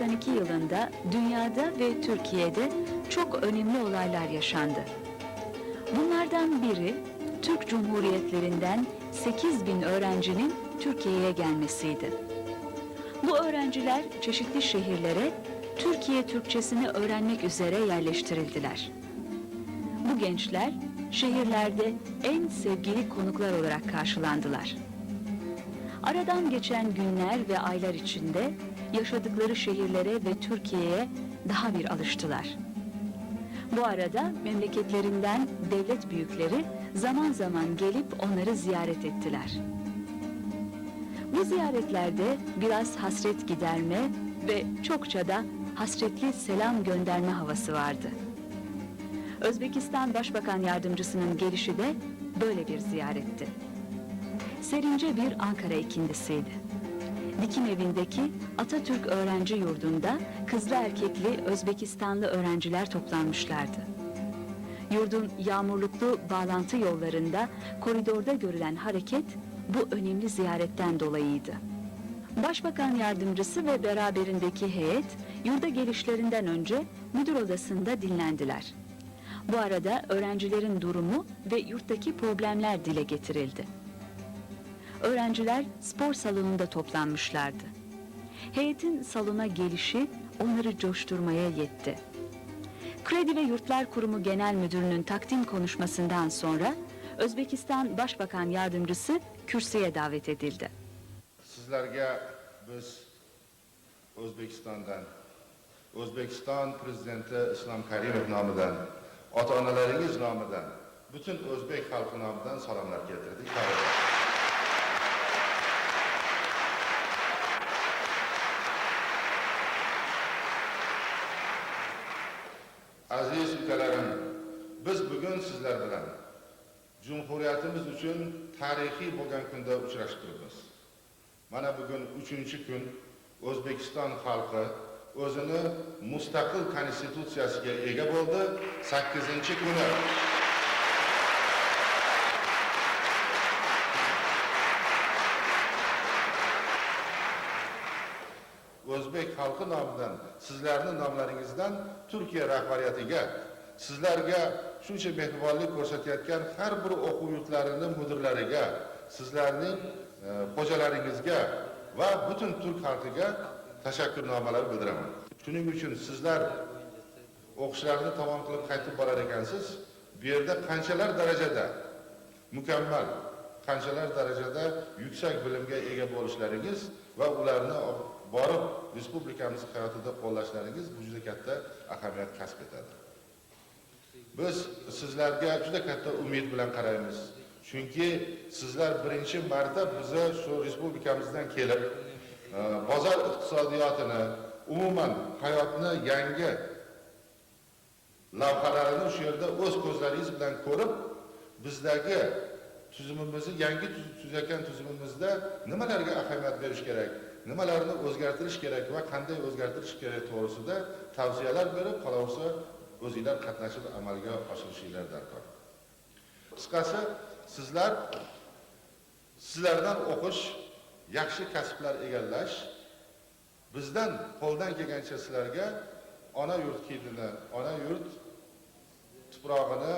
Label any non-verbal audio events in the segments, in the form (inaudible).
1992 yılında dünyada ve Türkiye'de çok önemli olaylar yaşandı. Bunlardan biri Türk Cumhuriyetlerinden 8 bin öğrencinin Türkiye'ye gelmesiydi. Bu öğrenciler çeşitli şehirlere Türkiye Türkçesini öğrenmek üzere yerleştirildiler. Bu gençler şehirlerde en sevgili konuklar olarak karşılandılar. Aradan geçen günler ve aylar içinde yaşadıkları şehirlere ve Türkiye'ye daha bir alıştılar. Bu arada memleketlerinden devlet büyükleri zaman zaman gelip onları ziyaret ettiler. Bu ziyaretlerde biraz hasret giderme ve çokça da hasretli selam gönderme havası vardı. Özbekistan Başbakan Yardımcısının gelişi de böyle bir ziyaretti. Serince bir Ankara ikindisiydi. Dikim evindeki Atatürk Öğrenci Yurdu'nda kızlı erkekli Özbekistanlı öğrenciler toplanmışlardı. Yurdun yağmurluklu bağlantı yollarında koridorda görülen hareket bu önemli ziyaretten dolayıydı. Başbakan yardımcısı ve beraberindeki heyet yurda gelişlerinden önce müdür odasında dinlendiler. Bu arada öğrencilerin durumu ve yurttaki problemler dile getirildi. Öğrenciler spor salonunda toplanmışlardı. Heyetin salona gelişi onları coşturmaya yetti. Kredi ve Yurtlar Kurumu Genel Müdürü'nün takdim konuşmasından sonra Özbekistan Başbakan Yardımcısı kürsüye davet edildi. Sizlarga biz O'zbekistondan, O'zbekiston Prezidenti Islom Karimov nomidan, ota-onalaringiz nomidan, butun o'zbek xalqi nomidan salomlar keltirdik. Uchun tarixiy bo'lgan kunda uchrashib turibmiz. Mana bugun 3-kun O'zbekiston xalqi o'zini mustaqil konstitutsiyasiga ega bo'ldi. 8-kuni O'zbek xalqi nomidan, sizlarning nomlaringizdan Turkiya rahbariyatiga, sizlarga shuncha mehribonlik ko'rsatayotgan har bir o'quv yurtlarini mudirlariga, sizlarning e, xo'jalaringizga va butun turk xalqiga tashakkurnomalar bildiraman. Shuning uchun sizlar o'qishlarni tamom qilib qaytib borar ekansiz, bu yerda qanchalar darajada mukammal, qanchalar darajada yuksak bilimga ega bo'lishlaringiz va ularni borib respublikamiz hayotida qo'llashlaringiz bu juda katta ahamiyat kasb etadi. Biz sizlarga juda katta umid bilan qaraymiz. Chunki sizlar birinchi marta bizni shu respublikamizdan kelib, e, bozor iqtisodiyotini, umuman hayotni yangi lavhalarini shu yerda o'z ko'zlaringiz bilan ko'rib, bizdagi tuzumimizni yangi tuzayotgan tuzumimizda nimalarga ahamiyat berish kerak, nimalarni o'zgartirish kerak va qanday o'zgartirish kerak to'g'risida tavsiyalar berib, qolaversa o'zinglar qatnashib amalga oshirishinglar darkor. Qisqasi, sizlar sizlardan o'qish, yaxshi kasblar egallash, bizdan qo'ldan kelgancha sizlarga ona yurt hidini, ona yurt tuprog'ini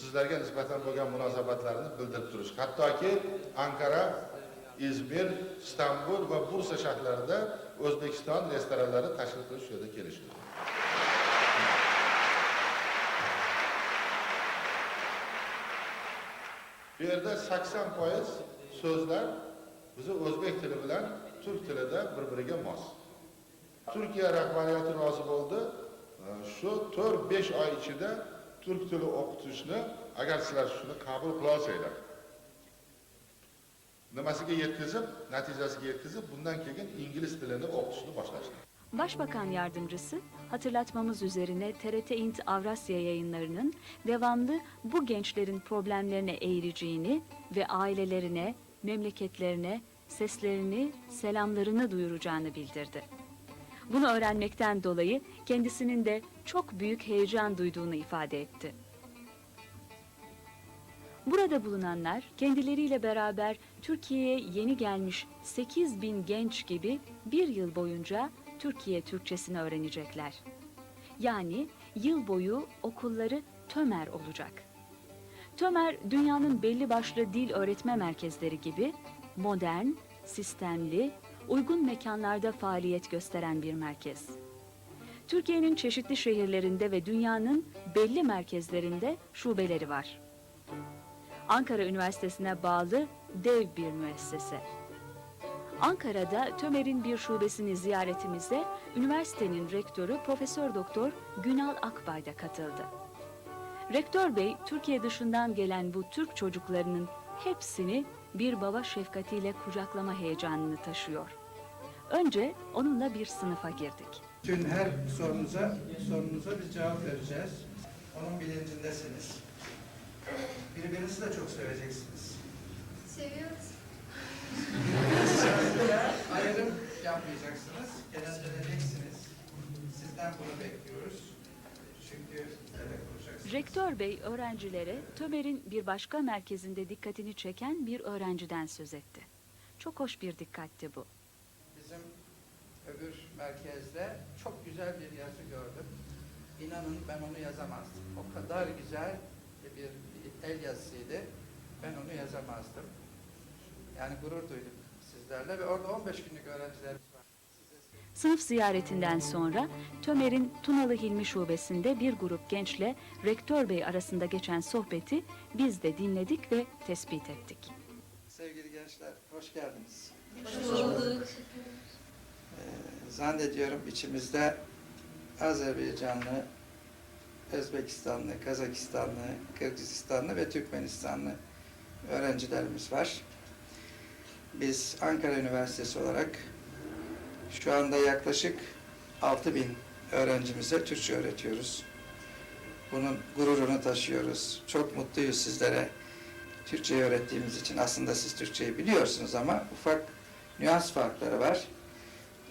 sizlarga nisbatan bo'lgan munosabatlarni bildirib turish. Hattoki Ankara, izmir istanbul va Bursa shaharlarida O'zbekiston restoranlari tashkil qilish yo'lida kelishdi. Bu yerda 80 foiz so'zlar bizni o'zbek tili bilan turk tilida bir-biriga mos. Turkiya rahbariyati rozi bo'ldi. Shu 4-5 oy ichida turk tili o'qitishni agar sizlar shuni qabul qila olsanglar, nimasiga yetkazib, natijasiga yetkazib, bundan keyin ingliz tilini o'qitishni boshlashdi. Başbakan Yardımcısı hatırlatmamız üzerine TRT İnt Avrasya yayınlarının devamlı bu gençlerin problemlerine eğileceğini ve ailelerine, memleketlerine seslerini, selamlarını duyuracağını bildirdi. Bunu öğrenmekten dolayı kendisinin de çok büyük heyecan duyduğunu ifade etti. Burada bulunanlar kendileriyle beraber Türkiye'ye yeni gelmiş 8 bin genç gibi bir yıl boyunca Türkiye Türkçesini öğrenecekler. Yani yıl boyu okulları TÖMER olacak. TÖMER, dünyanın belli başlı dil öğretme merkezleri gibi modern, sistemli, uygun mekanlarda faaliyet gösteren bir merkez. Türkiye'nin çeşitli şehirlerinde ve dünyanın belli merkezlerinde şubeleri var. Ankara Üniversitesi'ne bağlı dev bir müessese. Ankara'da TÖMER'in bir şubesini ziyaretimize üniversitenin rektörü Profesör Doktor Günal Akbay da katıldı. Rektör Bey, Türkiye dışından gelen bu Türk çocuklarının hepsini bir baba şefkatiyle kucaklama heyecanını taşıyor. Önce onunla bir sınıfa girdik. Tüm her sorunuza, sorunuza biz cevap vereceğiz. Onun bilincindesiniz. Birbirinizi de çok seveceksiniz. Rektör Bey öğrencilere TÖMER'in bir başka merkezinde dikkatini çeken bir öğrenciden söz etti. Çok hoş bir dikkatti bu. Bizim öbür merkezde çok güzel bir yazı gördüm. İnanın ben onu yazamazdım. O kadar güzel bir el yazısıydı. Ben onu yazamazdım. Yani gurur duydum sizlerle ve orada 15 günlük. Size Sınıf ziyaretinden sonra TÖMER'in Tunalı Hilmi Şubesi'nde bir grup gençle Rektör Bey arasında geçen sohbeti biz de dinledik ve tespit ettik. Sevgili gençler, hoş geldiniz. Hoş bulduk. Ee, zannediyorum içimizde Azerbaycanlı, Özbekistanlı, Kazakistanlı, Kırgızistanlı ve Türkmenistanlı öğrencilerimiz var. Biz Ankara Üniversitesi olarak şu anda yaklaşık 6000 öğrencimize Türkçe öğretiyoruz. Bunun gururunu taşıyoruz. Çok mutluyuz sizlere Türkçeyi öğrettiğimiz için. Aslında siz Türkçeyi biliyorsunuz ama ufak nüans farkları var.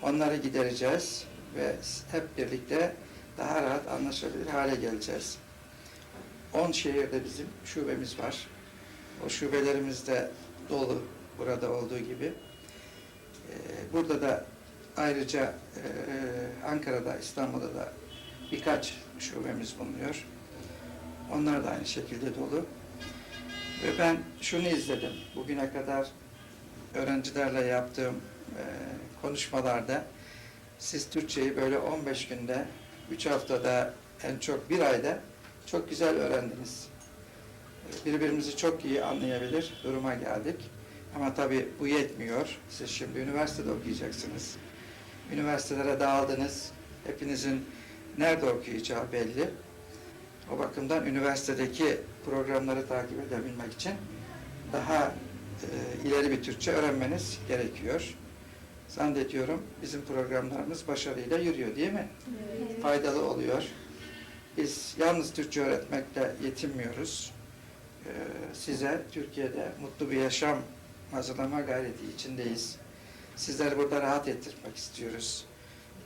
Onları gidereceğiz ve hep birlikte daha rahat anlaşılabilir hale geleceğiz. 10 şehirde bizim şubemiz var. O şubelerimiz de dolu burada olduğu gibi. Ee, Burada da ayrıca e, Ankara'da, İstanbul'da da birkaç şubemiz bulunuyor. Onlar da aynı şekilde dolu. Ve ben şunu izledim. Bugüne kadar öğrencilerle yaptığım e, konuşmalarda siz Türkçeyi böyle 15 günde, 3 haftada, en çok bir ayda çok güzel öğrendiniz. E, Birbirimizi çok iyi anlayabilir duruma geldik. Ama tabii bu yetmiyor. Siz şimdi üniversitede okuyacaksınız. Üniversitelere dağıldınız. Hepinizin nerede okuyacağı belli. O bakımdan üniversitedeki programları takip edebilmek için daha e, ileri bir Türkçe öğrenmeniz gerekiyor. Zannediyorum bizim programlarımız başarıyla yürüyor değil mi? Faydalı oluyor. Biz yalnız Türkçe öğretmekle yetinmiyoruz. E, size Türkiye'de mutlu bir yaşam hazırlama gayreti içindeyiz. Sizleri burada rahat ettirmek istiyoruz.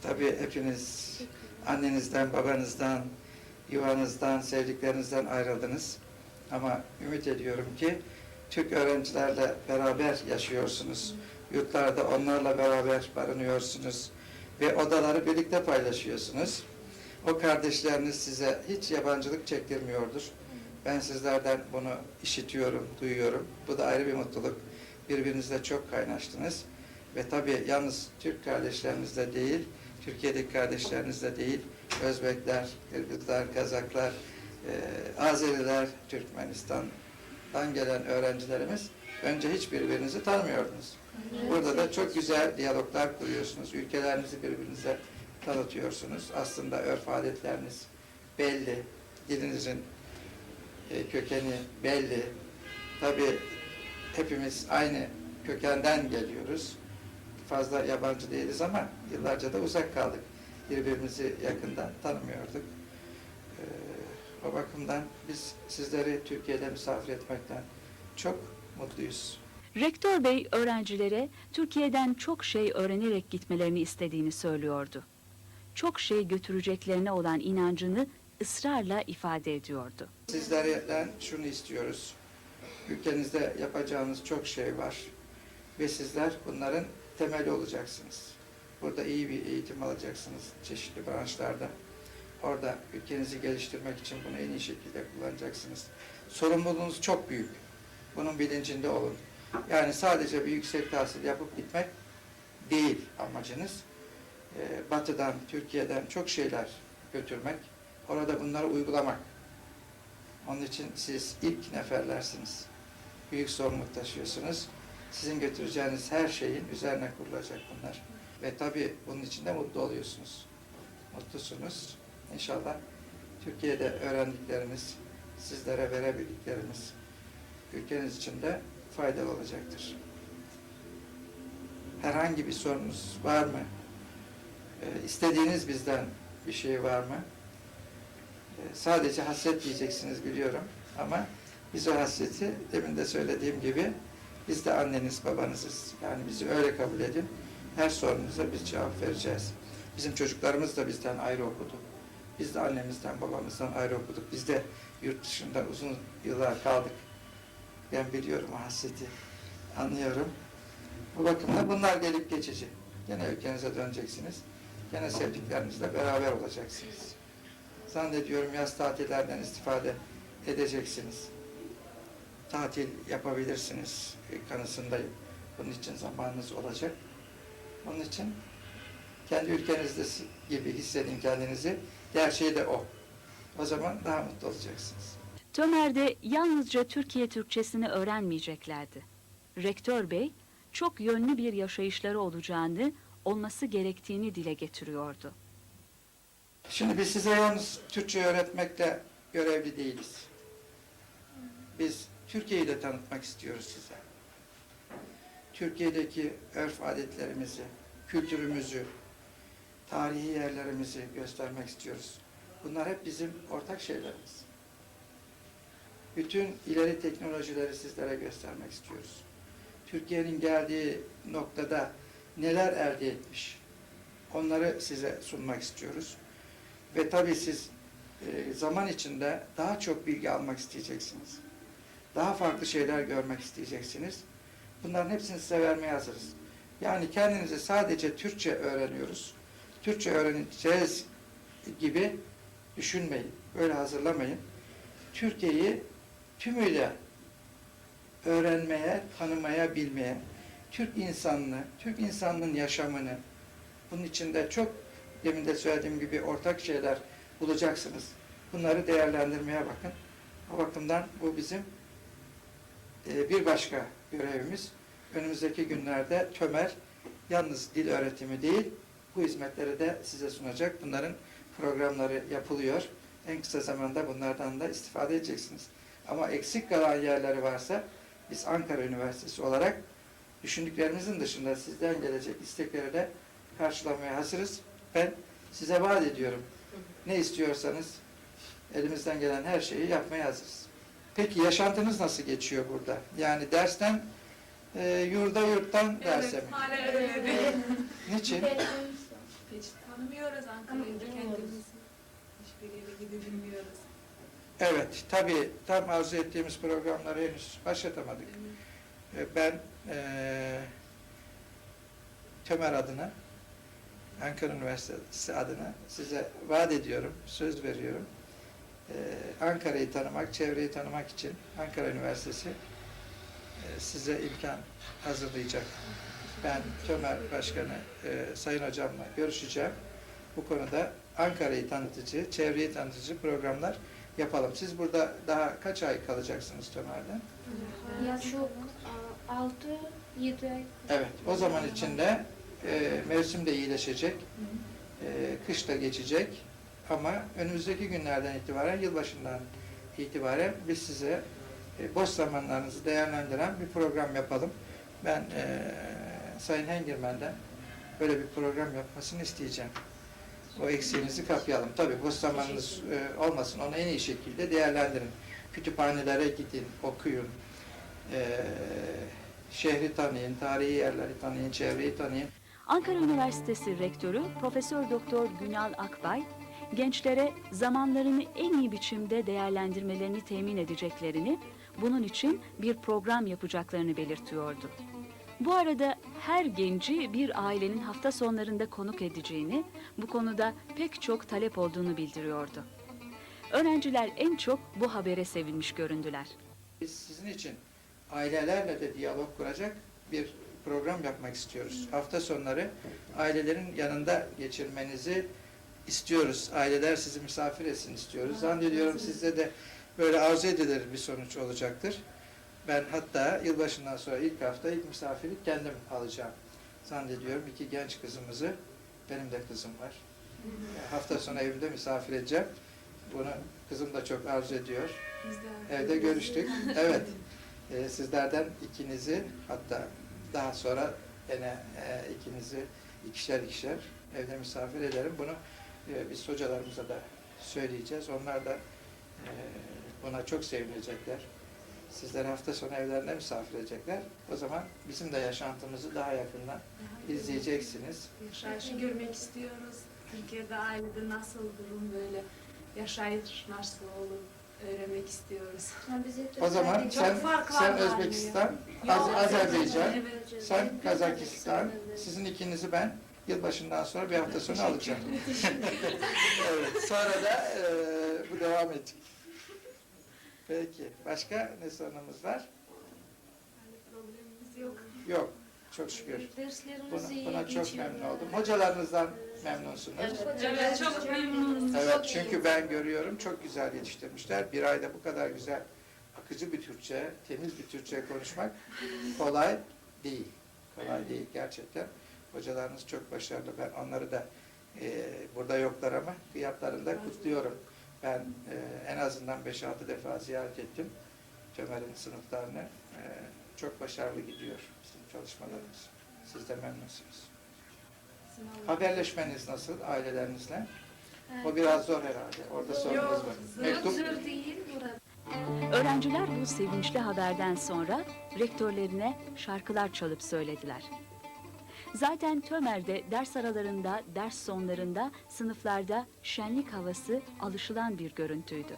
Tabii hepiniz annenizden, babanızdan, yuvanızdan, sevdiklerinizden ayrıldınız. Ama ümit ediyorum ki Türk öğrencilerle beraber yaşıyorsunuz. Yurtlarda onlarla beraber barınıyorsunuz. Ve odaları birlikte paylaşıyorsunuz. O kardeşleriniz size hiç yabancılık çektirmiyordur. Ben sizlerden bunu işitiyorum, duyuyorum. Bu da ayrı bir mutluluk. Birbirinizle çok kaynaştınız. Ve tabii yalnız Türk kardeşlerinizle değil, Türkiye'deki kardeşlerinizle değil, Özbekler, Kırgızlar, Kazaklar, e, Azeriler, Türkmenistan'dan gelen öğrencilerimiz önce hiç birbirinizi tanımıyordunuz. Burada da çok güzel diyaloglar kuruyorsunuz. Ülkelerinizi birbirinize tanıtıyorsunuz. Aslında örf adetleriniz belli. Dilinizin e, kökeni belli. Tabii hepimiz aynı kökenden geliyoruz. Fazla yabancı değiliz ama yıllarca da uzak kaldık. Birbirimizi yakından tanımıyorduk. Ee, o bakımdan biz sizleri Türkiye'de misafir etmekten çok mutluyuz. Rektör Bey öğrencilere Türkiye'den çok şey öğrenerek gitmelerini istediğini söylüyordu. Çok şey götüreceklerine olan inancını ısrarla ifade ediyordu. Sizlerden şunu istiyoruz. Ülkenizde yapacağınız çok şey var. Ve sizler bunların temeli olacaksınız. Burada iyi bir eğitim alacaksınız çeşitli branşlarda. Orada ülkenizi geliştirmek için bunu en iyi şekilde kullanacaksınız. Sorumluluğunuz çok büyük. Bunun bilincinde olun. Yani sadece bir yüksek tahsil yapıp gitmek değil amacınız. Ee, Batı'dan, Türkiye'den çok şeyler götürmek, orada bunları uygulamak. Onun için siz ilk neferlersiniz. Büyük sorumluluk taşıyorsunuz. Sizin götüreceğiniz her şeyin üzerine kurulacak bunlar. Ve tabii bunun için de mutlu oluyorsunuz. Mutlusunuz. İnşallah Türkiye'de öğrendikleriniz, sizlere verebildiklerimiz ülkeniz için de faydalı olacaktır. Herhangi bir sorunuz var mı? Ee, istediğiniz bizden bir şey var mı? Ee, sadece hasret diyeceksiniz biliyorum ama biz o hasreti demin de söylediğim gibi biz de anneniz babanızız. Yani bizi öyle kabul edin. Her sorunuza biz cevap vereceğiz. Bizim çocuklarımız da bizden ayrı okudu. Biz de annemizden babamızdan ayrı okuduk. Biz de yurt dışında uzun yıllar kaldık. Ben biliyorum o hasreti. Anlıyorum. Bu bakımda bunlar gelip geçici. Gene ülkenize döneceksiniz. Gene sevdiklerinizle beraber olacaksınız. Zannediyorum yaz tatillerden istifade edeceksiniz. Tatil yapabilirsiniz kanısındayım. Bunun için zamanınız olacak. Onun için kendi ülkenizde gibi hissedin kendinizi. Gerçeği de o. O zaman daha mutlu olacaksınız. Tömer'de yalnızca Türkiye Türkçesini öğrenmeyeceklerdi. Rektör Bey, çok yönlü bir yaşayışları olacağını, olması gerektiğini dile getiriyordu. Şimdi biz size yalnız Türkçe öğretmekle görevli değiliz. Biz Türkiye'yi de tanıtmak istiyoruz size. Türkiye'deki örf adetlerimizi, kültürümüzü, tarihi yerlerimizi göstermek istiyoruz. Bunlar hep bizim ortak şeylerimiz. Bütün ileri teknolojileri sizlere göstermek istiyoruz. Türkiye'nin geldiği noktada neler elde etmiş, onları size sunmak istiyoruz. Ve tabii siz e, zaman içinde daha çok bilgi almak isteyeceksiniz. Daha farklı şeyler görmek isteyeceksiniz. Bunların hepsini size vermeye hazırız. Yani kendinizi sadece Türkçe öğreniyoruz. Türkçe öğreneceğiz gibi düşünmeyin. Böyle hazırlamayın. Türkiye'yi tümüyle öğrenmeye, tanımaya, bilmeye, Türk insanını, Türk insanının yaşamını, bunun içinde çok demin de söylediğim gibi ortak şeyler bulacaksınız. Bunları değerlendirmeye bakın. O bakımdan bu bizim e, bir başka görevimiz. Önümüzdeki günlerde TÖMER yalnız dil öğretimi değil, bu hizmetleri de size sunacak. Bunların programları yapılıyor. En kısa zamanda bunlardan da istifade edeceksiniz. Ama eksik kalan yerleri varsa biz Ankara Üniversitesi olarak düşündüklerimizin dışında sizden gelecek istekleri de karşılamaya hazırız. Ben size vaat ediyorum. Ne istiyorsanız elimizden gelen her şeyi yapmaya hazırız. Peki yaşantınız nasıl geçiyor burada? Yani dersten e, yurda yurttan derse mi? Hala öyle değil. Niçin? Hiç tanımıyoruz Ankara'yı da kendimizi. Hiçbir yere gidebilmiyoruz. Evet, tabii tam arzu ettiğimiz programları henüz başlatamadık. E, Ben e, Tömer adına, Ankara Üniversitesi adına size vaat ediyorum, söz veriyorum. E, Ankara'yı tanımak, çevreyi tanımak için Ankara Üniversitesi e, size imkan hazırlayacak. Ben Tömer Başkanı e, Sayın Hocamla görüşeceğim. Bu konuda Ankara'yı tanıtıcı, çevreyi tanıtıcı programlar yapalım. Siz burada daha kaç ay kalacaksınız Tömer'de? Çok 6-7 ay. Evet, o zaman içinde e, mevsim de iyileşecek, e, kış da geçecek ama önümüzdeki günlerden itibaren, yılbaşından itibaren biz size e, boş zamanlarınızı değerlendiren bir program yapalım. Ben e, Sayın Hengirmen'den böyle bir program yapmasını isteyeceğim. O eksiğinizi kapayalım. Tabii boş zamanınız e, olmasın, onu en iyi şekilde değerlendirin. Kütüphanelere gidin, okuyun. E, şehri tanıyın, tarihi yerleri tanıyın, çevreyi tanıyın. Ankara Üniversitesi Rektörü Profesör Doktor Günal Akbay, gençlere zamanlarını en iyi biçimde değerlendirmelerini temin edeceklerini, bunun için bir program yapacaklarını belirtiyordu. Bu arada her genci bir ailenin hafta sonlarında konuk edeceğini, bu konuda pek çok talep olduğunu bildiriyordu. Öğrenciler en çok bu habere sevinmiş göründüler. Biz sizin için ailelerle de diyalog kuracak bir program yapmak istiyoruz. Hafta sonları ailelerin yanında geçirmenizi istiyoruz. Aileler sizi misafir etsin istiyoruz. Zannediyorum sizde de böyle arzu edilir bir sonuç olacaktır. Ben hatta yılbaşından sonra ilk hafta ilk misafiri kendim alacağım. Zannediyorum iki genç kızımızı, benim de kızım var. Hafta sonu evimde misafir edeceğim. Bunu kızım da çok arzu ediyor. Evde görüştük. (laughs) Evet. Ee, sizlerden ikinizi hatta daha sonra yine e, ikinizi ikişer ikişer evde misafir ederim. Bunu e, biz hocalarımıza da söyleyeceğiz. Onlar da e, buna çok sevinecekler. Sizleri hafta sonu evlerine misafir edecekler. O zaman bizim de yaşantımızı daha yakından izleyeceksiniz. Yaşayışı görmek istiyoruz. Türkiye'de ailede nasıl durum böyle yaşayış nasıl olur öğrenmek istiyoruz. O zaman Çok sen, sen. Özbekistan, Az- Azerbaycan, sen Kazakistan, sizin ikinizi ben yılbaşından sonra bir hafta sonra alacağım. (laughs) evet, sonra da e, bu devam edecek. Peki, başka ne sorunumuz var? Yani problemimiz yok. Yok, çok şükür. Buna, iyi buna çok memnun oldum. Hocalarınızdan memnunsunuz. Evet çok memnunuz. Evet, çünkü ben görüyorum çok güzel yetiştirmişler. Bir ayda bu kadar güzel, akıcı bir Türkçe, temiz bir Türkçe konuşmak kolay değil. Kolay değil gerçekten. Hocalarınız çok başarılı. Ben onları da e, burada yoklar ama kıyaplarında kutluyorum. Ben e, en azından 5-6 defa ziyaret ettim Tömer'in sınıflarını. E, çok başarılı gidiyor bizim çalışmalarımız. Siz de memnunsunuz. Haberleşmeniz nasıl ailelerinizle? O biraz zor herhalde. Orada sorunuz var. Mektup Zor değil burada. Öğrenciler bu sevinçli haberden sonra rektörlerine şarkılar çalıp söylediler. Zaten Tömer'de ders aralarında, ders sonlarında, sınıflarda şenlik havası alışılan bir görüntüydü.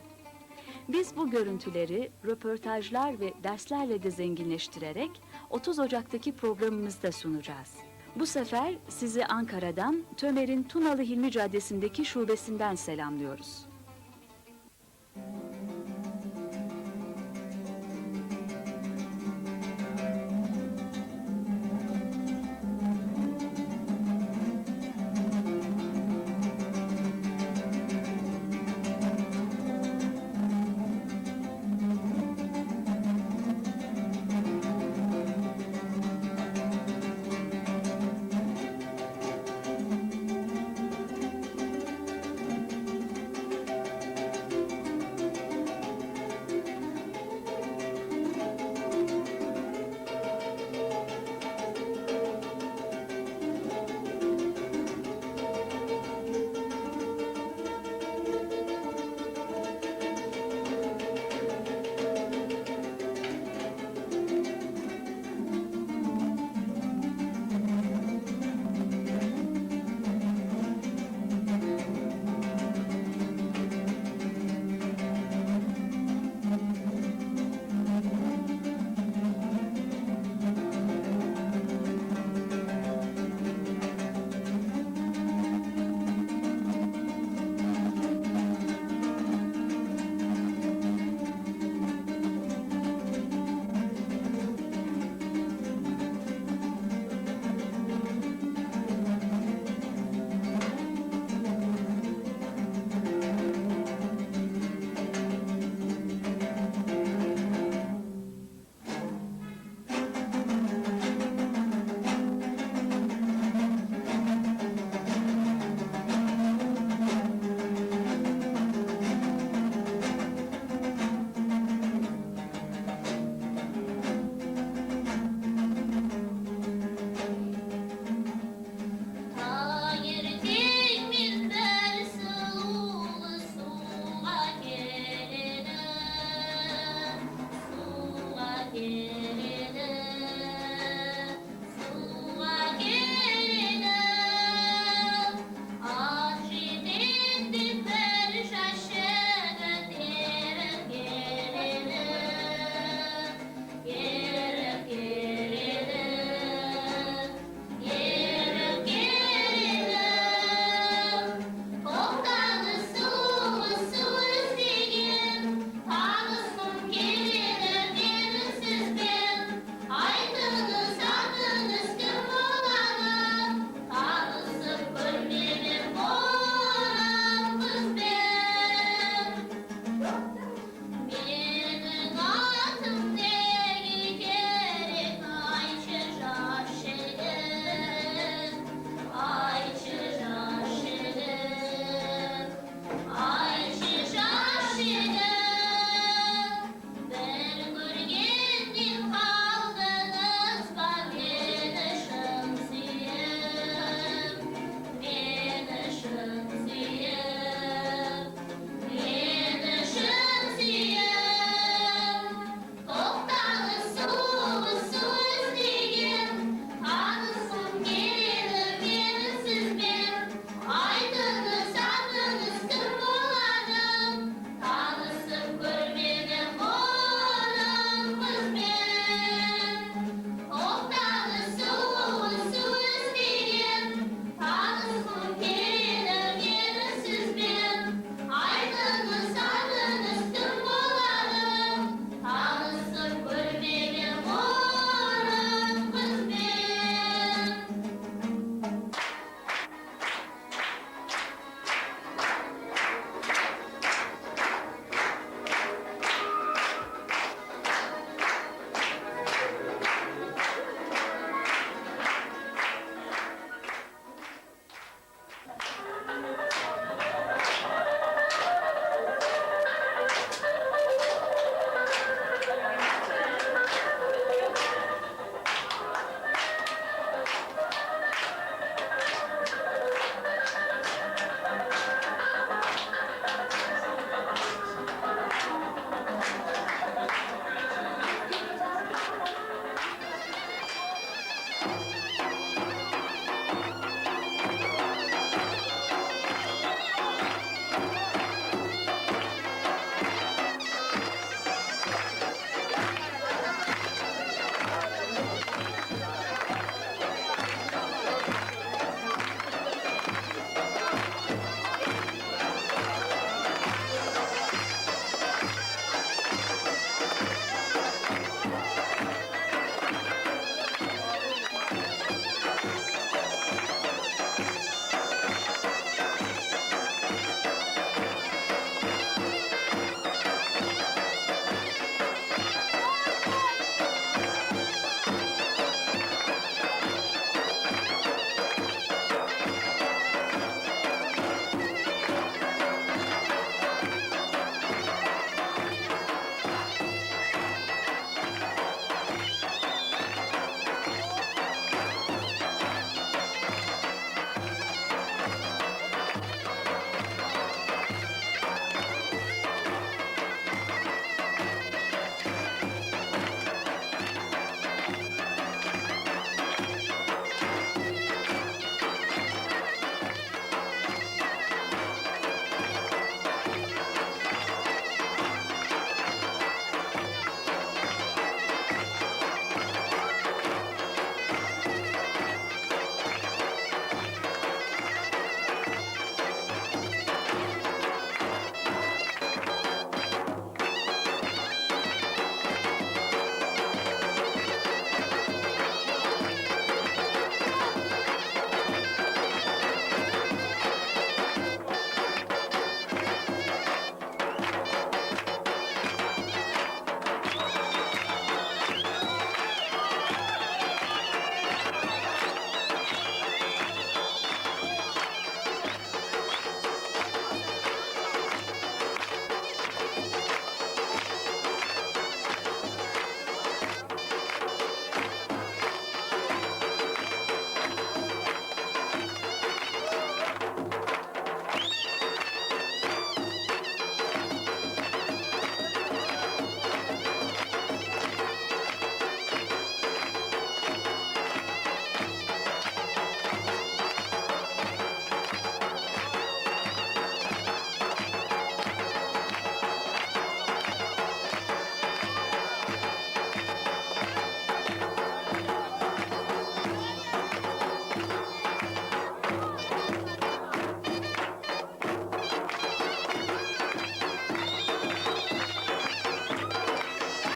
Biz bu görüntüleri röportajlar ve derslerle de zenginleştirerek 30 Ocak'taki programımızda sunacağız. Bu sefer sizi Ankara'dan Tömer'in Tunalı Hilmi Caddesi'ndeki şubesinden selamlıyoruz.